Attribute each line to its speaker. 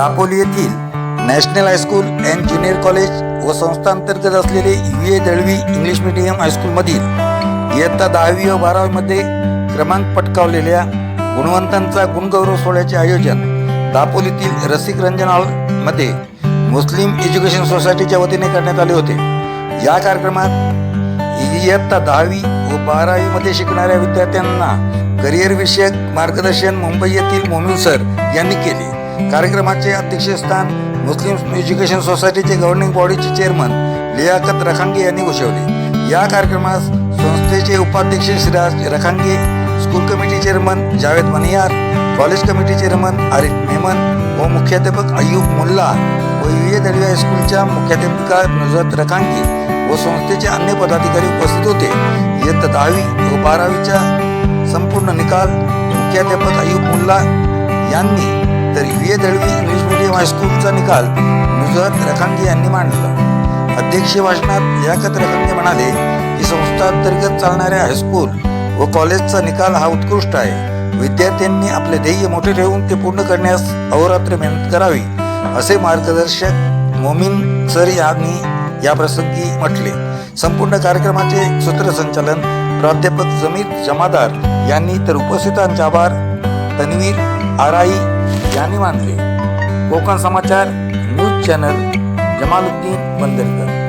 Speaker 1: दापोली येथील national high school and junior college व संस्थांतर्गत असलेले U A Dalvi English medium हायस्कूलमधील इयत्ता दहावी व बारावीमध्ये क्रमांक पटकावलेल्या गुणवंतांचा गुणगौरव सोहळ्याचे आयोजन दापोलीतील रसिक रंजन हॉलमध्ये मुस्लिम एज्युकेशन सोसायटीच्या वतीने करण्यात आले होते. या कार्यक्रमात इयत्ता दहावी व बारावीमध्ये शिकणाऱ्या विद्यार्थ्यांना करिअरविषयक मार्गदर्शन मुंबई येथील मोमिन सर यांनी केले. कार्यक्रमाचे अध्यक्षस्थान मुस्लिम एज्युकेशन सोसायटीचे गव्हर्निंग बॉडीचे चेअरमन लियाकत रखांगे यांनी घोषवले या कार्यक्रमास संस्थेचे उपाध्यक्ष Shriraj Rakhange school committee chairman Javed Maniyar college committee chairman Arif Memon व मुख्याध्यापक अय्यूब मुल्ला व यू ए दळवी हायस्कूलच्या मुख्याध्यापिका नुजरत रखांगे व संस्थेचे अन्य पदाधिकारी उपस्थित होते. इयत्ता दहावी व बारावीच्या संपूर्ण निकाल मुख्याध्यापक अय्यूब मुल्ला यांनी तर U A Dalvi English medium हायस्कूलचा निकाल नुजरत रखांगे यांनी मांडला. अध्यक्षीय भाषणात लियाकत रखांगे म्हणाले की संस्थांतर्गत चालणाऱ्या हायस्कूल व कॉलेजचा निकाल हा उत्कृष्ट आहे. विद्यार्थ्यांनी आपले ध्येय मोठे ठेवून ते पूर्ण करण्यास अहोरात्र मेहनत करावी असे मार्गदर्शक मोमीन सर यांनी या प्रसंगी म्हटले. संपूर्ण कार्यक्रमाचे सूत्रसंचालन प्राध्यापक जमीर जमादार यांनी तर उपस्थितांचे आभार तन्वीर आराई यांनी मानले. Konkan Samachar news channel Jamaluddin Bandarkar.